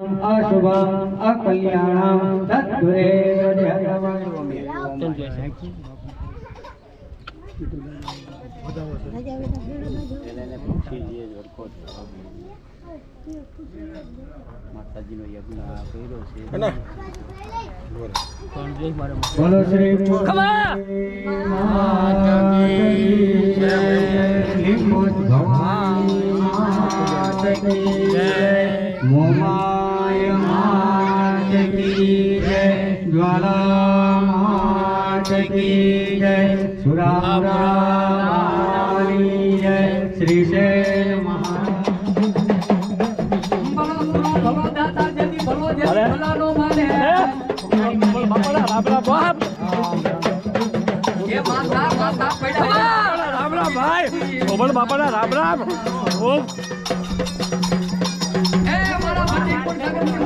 અશુભમ અકલ્યાણમ તદ્દુરે માતાજીનો યજ્ઞ કર્યો છે બોલો શ્રી માત કી જય સુરારી જય શ્રી શૈલ રામ રામ ભાઈ બાપા રામ રામ. ઓમ.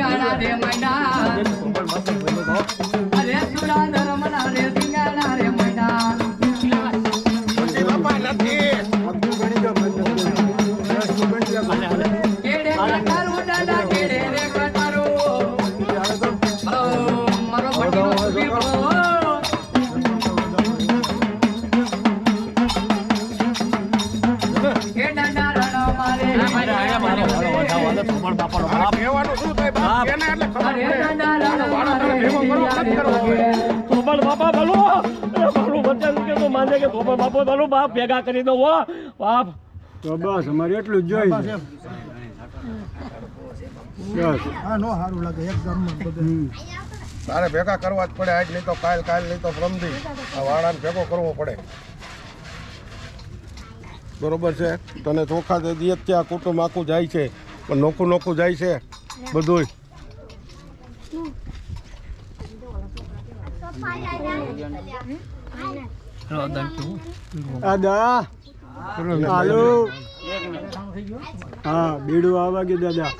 ધર્મના રે તું બાપો ગોપાલ બાપ ભેગા કરી દો હો. બાપ. તો બસ અમારે એટલું જ જોઈએ બસ. તારે ભેગા કરવા જ પડે આજ નહીં તો કાલ કાલ નહીં તો પ્રમદી આ વાળાને ભેગો કરવો પડે. બરોબર છે. તને ચોખા દે દીએ ત્યાં કુટુંબ આખું જાય છે. પણ નોખું નોખું જાય છે. બધુંય. દાદા. હાલો. હા બીડું આવવા ગયું દાદા.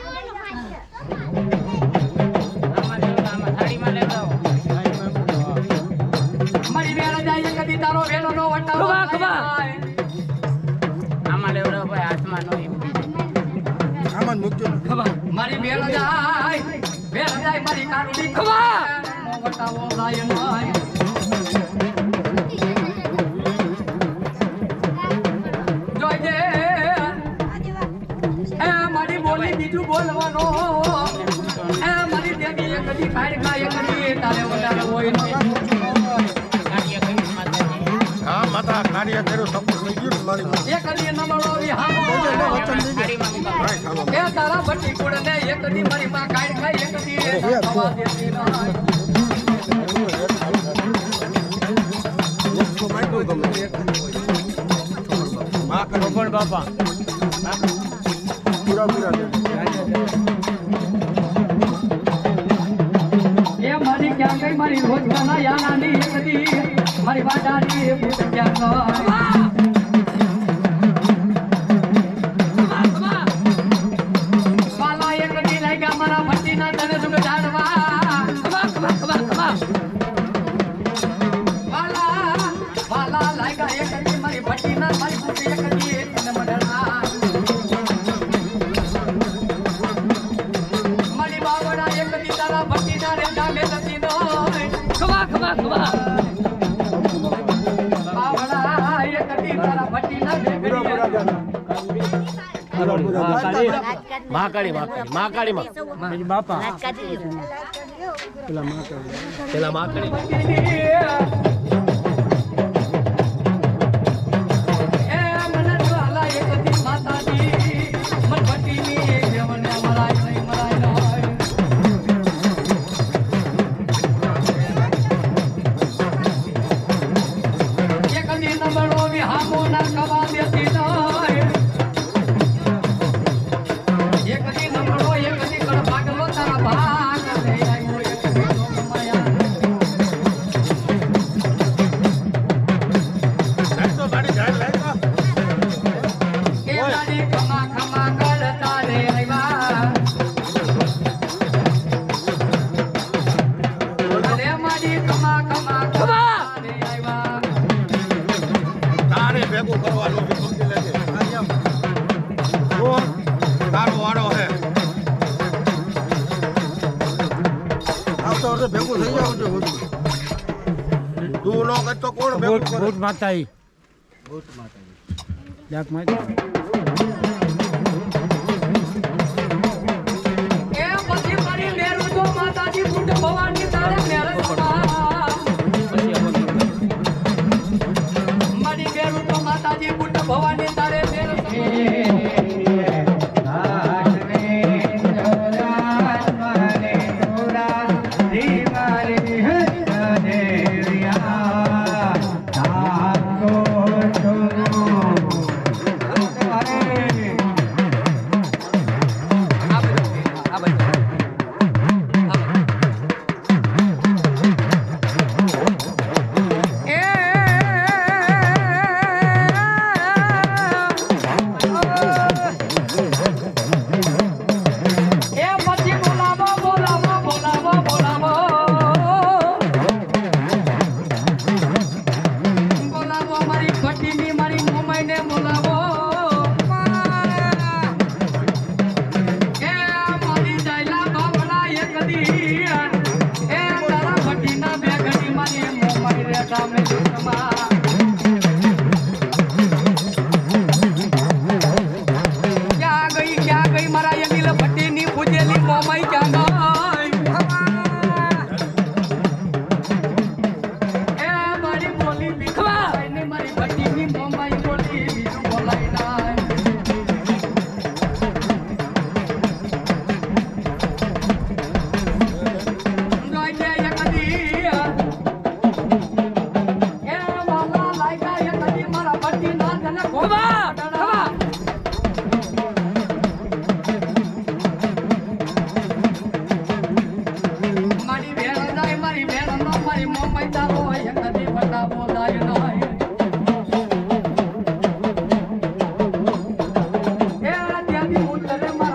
મારી બેન જાય. મારી કારુડી માતા કાર્ય કર્યું સફળ થઈ ગયું ને મારી માં. એ કદી નમળો વિહામો ભાઈ ખાવા એ તારા ભટ્ટી કુળ ને એક દી મારી માં કાઢ ખાઈ એક દી એ ખાવા દેતી નહીં. માં કરો. પણ બાપા. પૂરા પૂરા દે. એ મારી ક્યાં ગઈ? મારી રોજ ના કાના ની એક દી મારી વાડાની ભૂત ક્યાં महाकाळी महाकाळी महाकाळी महाकाळी. म्हणजे बापा. त्याला महाकाळी. તો કોણ ભેગું કરે? ભૂત માતા ભૂત માતાજી. ડાક માતા એ પછી ફરી મેરું જો માતાજી ફૂટ ભવાની உத்தரமா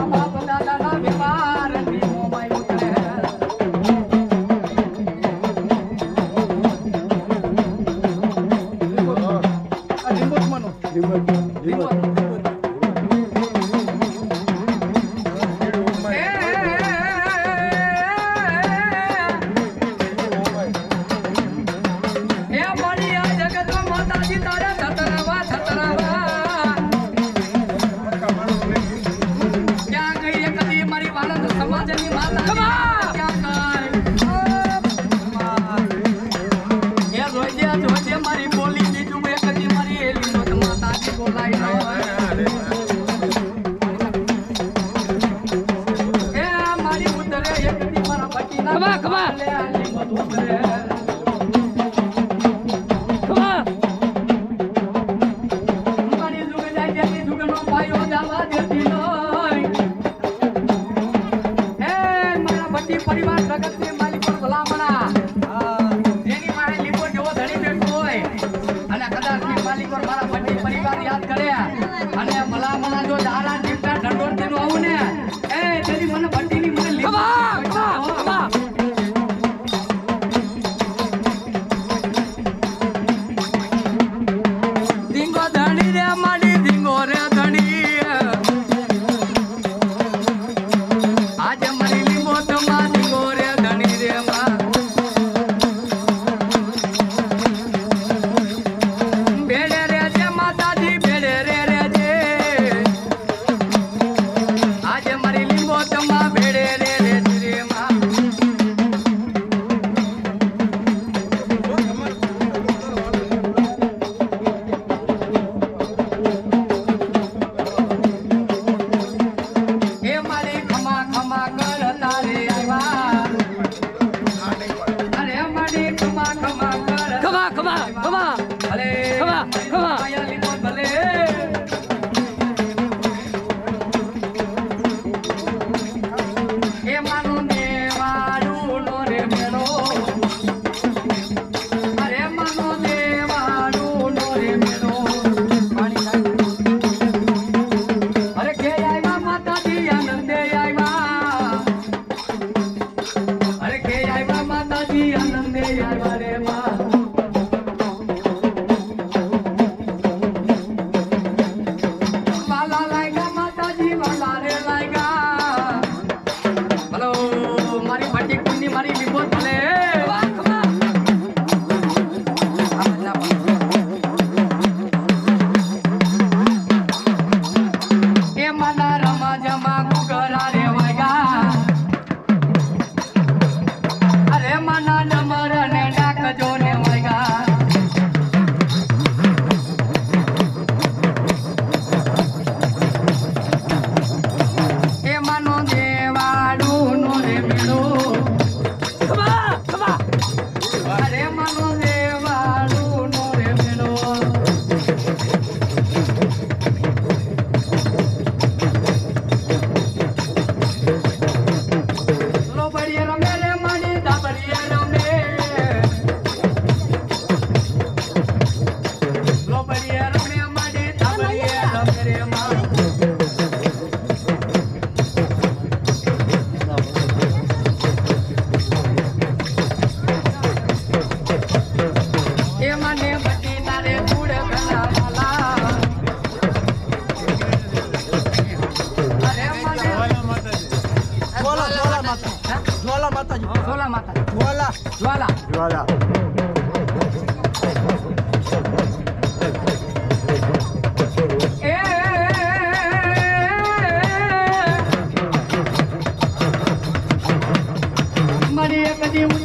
Thank you.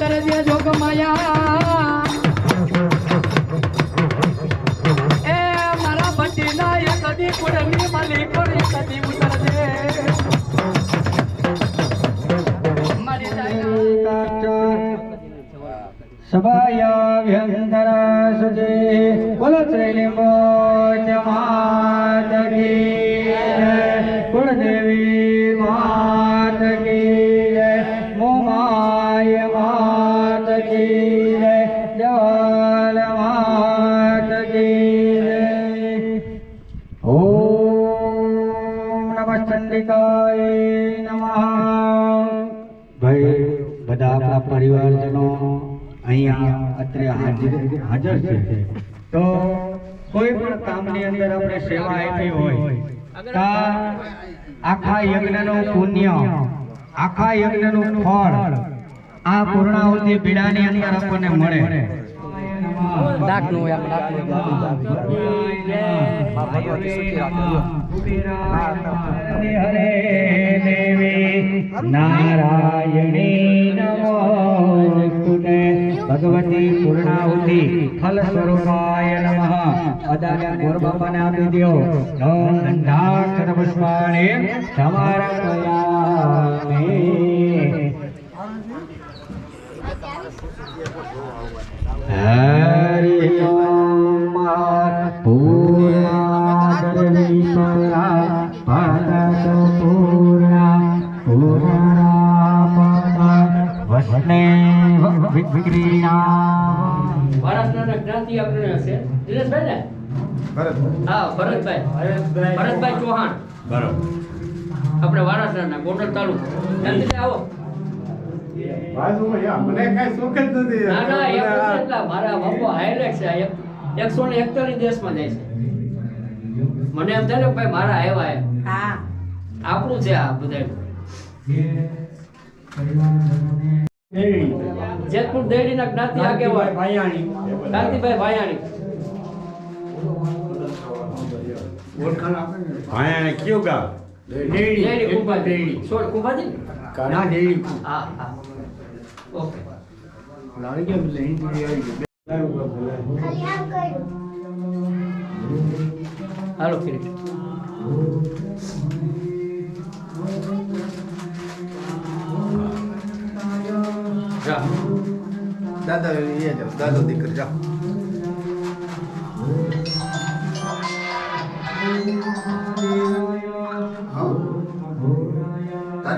એક દી ઉતર દે જોગ માયા. એ મારા બટી ના એક દી કુડની માલી પર એક દી ઉતર દે મારી દાયા સભાયાભ્યંતરા સુજે બોલો શ્રીલિંબો માત કી ઓમ નમઃ ચંડિકાય નમઃ ભાઈ બધા આપણા પરિવારજનો અહીંયા અત્રે હાજર હાજર છે તો કોઈ પણ કામની અંદર આપણે સેવા આપી હોય, તો આખા યજ્ઞનું પુણ્ય, આખા યજ્ઞનું ફળ, આ પૂર્ણાહુતિ પીડાની અંદર આપણને મળે. ડાકનું ડાકનું ભગવતી સુખી રાખે હરે દેવી નારાયણી નમોસ્તુતે ભગવતી પૂર્ણાહુતિ ફલ સ્વરૂપાય નમઃ. અદાને ગોર બાપાને આપી દો ઓમ ગંધાક્ષર પુષ્પાણે સમારપયામિ હરિ ઓમ ભગત પૂર્ણા વસને વિક્રિયા મહારાષ્ટ્રના જ્ઞાતિ આપણે હશે. દિનેશભાઈ ને હા ભરતભાઈ. ભરતભાઈ ચૌહાણ. બરાબર. આપણે વારાસરના ગોંડલ તાલુકો. જલ્દી આવો. મને કઈ સુખ જ નથી. ના ના એટલા મારા બાપુ હાઈલાઇટ છે. એકસો ને એકતાલીસ દેશમાં જાય છે. મને એમ થાય ને ભાઈ મારા આવ્યા હા. આપણું છે આ બધા જેતપુર દેડીના જ્ઞાતિ આગેવાન કાંતિભાઈ ભાયાણી ભાઈ કયું ગામ? દેડી કુંભા દેડી સોળ કુંભાજી? ને? ના. દેવી હા હા. ઓકે. હાલો કિરીટ દાદા એ જાઓ. દાદો દીકરી જાઓ.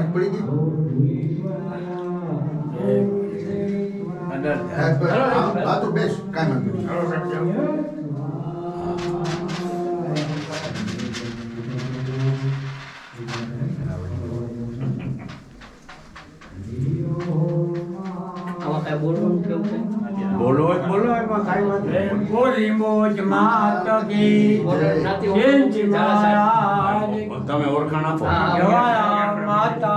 તારીખ પડી ગઈ હા તો બેસ કાંઈ વાંધો નહીં. આમાં કાંઈ બોલવાનું કેવું છે બોલો જ બોલો એમાં કાંઈ વાંધો નહીં. બોલીમોજ માત કી બોર્ડર જ્ઞાતિ જયંતિ ઝાલા સાહેબ. મહારાજ તમે ઓળખાણ આપો હા, હા. જવાહર માતા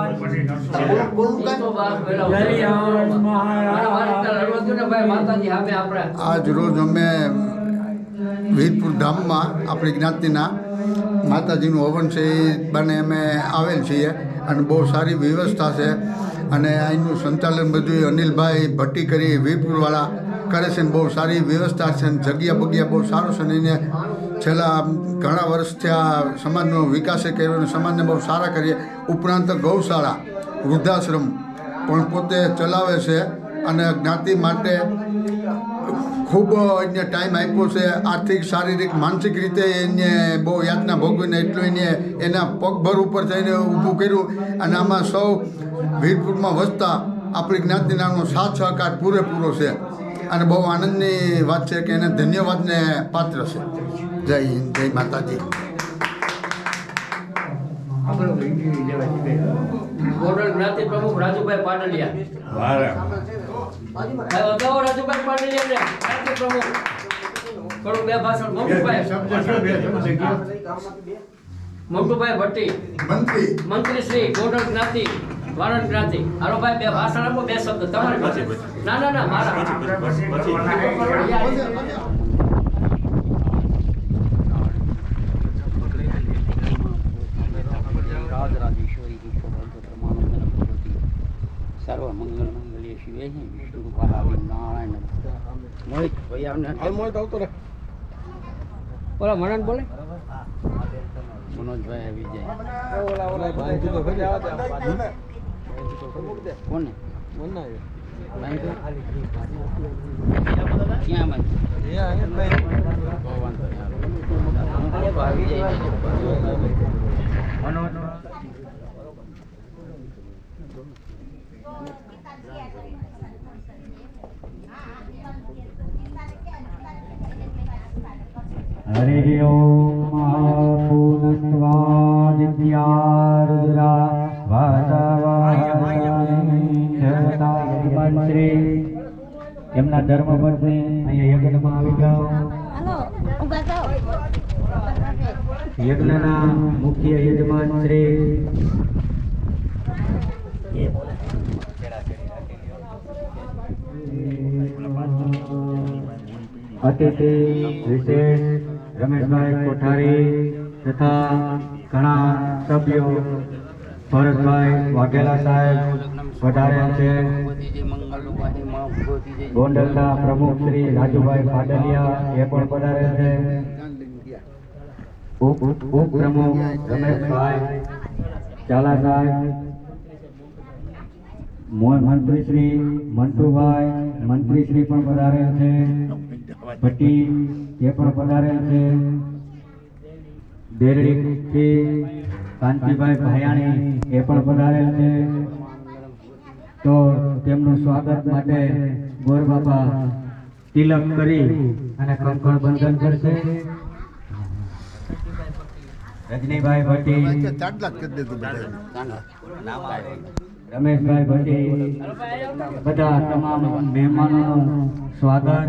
આજ રોજ અમે વીરપુર ધામમાં આપણી જ્ઞાતિના માતાજીનું હવન છે એ બને અમે આવેલ છીએ અને બહુ સારી વ્યવસ્થા છે. અને અહીંનું સંચાલન બધું અનિલભાઈ ભટ્ટી કરી વીરપુરવાળા કરે છે ને બહુ સારી વ્યવસ્થા છે અને જગ્યા બગ્યા બહુ સારું છે ને એને છેલ્લા ઘણા વર્ષથી આ સમાજનો વિકાસે કર્યો અને સમાજને બહુ સારા કરીએ. ઉપરાંત ગૌશાળા. વૃદ્ધાશ્રમ પણ પોતે ચલાવે છે અને જ્ઞાતિ માટે ખૂબ એને ટાઈમ આપ્યો છે. આર્થિક, શારીરિક, માનસિક રીતે એને બહુ યાતના ભોગવીને એટલું એને એના પગભર ઉપર થઈને ઊભું કર્યું અને આમાં સૌ વીરપુરમાં વસતા આપણી જ્ઞાતિનાનો સાથ સહકાર પૂરેપૂરો છે અને બહુ આનંદની વાત છે કે એને ધન્યવાદને પાત્ર છે. જય હિન્દ, જય માતાજી. બોર્ડર જ્ઞાતિ પ્રમુખ રાજુભાઈ પાટલિયા. ભાઈ વધાવો રાજુભાઈ પાટલિયા ને જ્ઞાતિ પ્રમુખ. થોડું બે ભાષણ. મોટુભાઈ મોટુભાઈ ભટ્ટી. મંત્રી. મંત્રી શ્રી બોર્ડર જ્ઞાતિ વારણ ક્રાંતિ હાલો ભાઈ બે ભાષણ આપો બે શબ્દ. તમારી પાસે ના ના ના મારા. સર્વમંગલમંગલ્ય શિવે વિષ્ણુ પરાવી નારાયણ મોહિત ભાઈ આવને ઓલા મનન બોલે? મનોજભાઈ ઓલા કોને? ભાઈ તો? ક્યાં બંધ બહુ વાંધો નહીં, હાલો. વિજય મનોજ હરિ ઓમ પૂર્ણસ્વાદિત્યારુદ્રા વાસવાશ્રી એમના ધર્મપત્ની અહીંયા યજ્ઞમાં આવી જાઓ. યજ્ઞના મુખ્ય યજમાન શ્રી અતિથિ વિશેષ રમેશભાઈ કોઠારી તથા ઘણા સભ્યો, ભરતભાઈ વાઘેલા સાહેબ વધારે છે. ગોંડલના પ્રમુખ શ્રી રાજુભાઈ પાટલિયા એ પણ પધાર્યા છે. ઉપપ્રમુખ રમેશભાઈ ચાલા સાહેબ મંત્રી શ્રી મંટુભાઈ મંત્રી શ્રી પણ પધારેલ છે. ભટ્ટી એ પણ પધારેલ છે. દેરડીથી કાંતિભાઈ ભાયાણી એ પણ પધારેલ છે. તો તેમનું સ્વાગત માટે ગોર બાપા તિલક કરી અને કંકણ બંધન કરશે. રજનીભાઈ ભટ્ટી. રમેશભાઈ ભટ્ટી. બધા તમામ મહેમાનોનું સ્વાગત.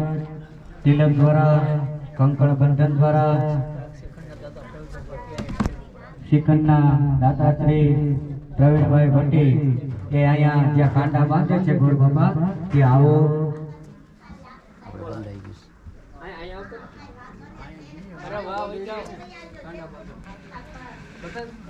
તિલક દ્વારા કંકણ બંધન દ્વારા શિખંડના દાતાશ્રી પ્રવીણભાઈ ભટ્ટી એ અહીંયા જ્યાં કાંડા બાંધે છે ગુરુ બાબા ત્યાં આવો. આવતો અરે